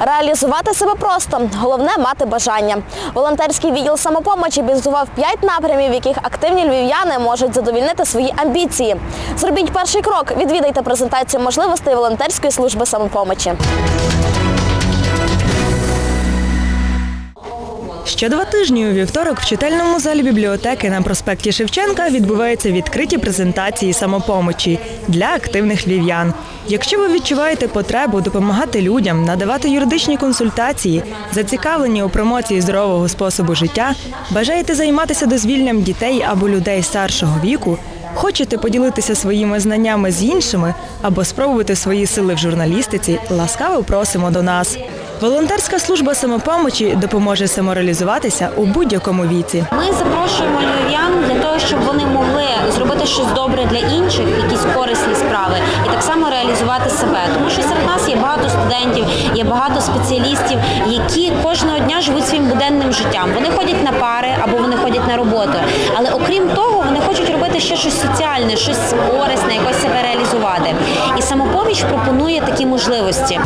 Реалізувати себе просто. Головне мати бажання. Волонтерський відділ самопомочі бізував п'ять напрямів, в яких активні львів'яни можуть задовільнити свої амбіції. Зробіть перший крок. Відвідайте презентацію можливостей волонтерської служби самопомочі. Ще два тижні у вівторок в читальному залі бібліотеки на проспекті Шевченка відбуваються відкриті презентації самопомочі для активних львів'ян. Якщо ви відчуваєте потребу допомагати людям, надавати юридичні консультації, зацікавлені у промоції здорового способу життя, бажаєте займатися дозвіллям дітей або людей старшого віку, хочете поділитися своїми знаннями з іншими або спробувати свої сили в журналістиці, ласкаво просимо до нас. Волонтерська служба самопомочі допоможе самореалізуватися у будь-якому віці. Ми запрошуємо львів'ян для того, щоб вони могли зробити щось добре для інших, якісь корисні справи, і так само реалізувати себе. Тому що серед нас є багато студентів, є багато спеціалістів, які кожного дня живуть своїм буденним життям. Вони ходять на пари або вони ходять на роботу. Але окрім того, вони хочуть робити ще щось соціальне, щось корисне, якось себе реалізувати. І самопоміч пропонує такі можливості.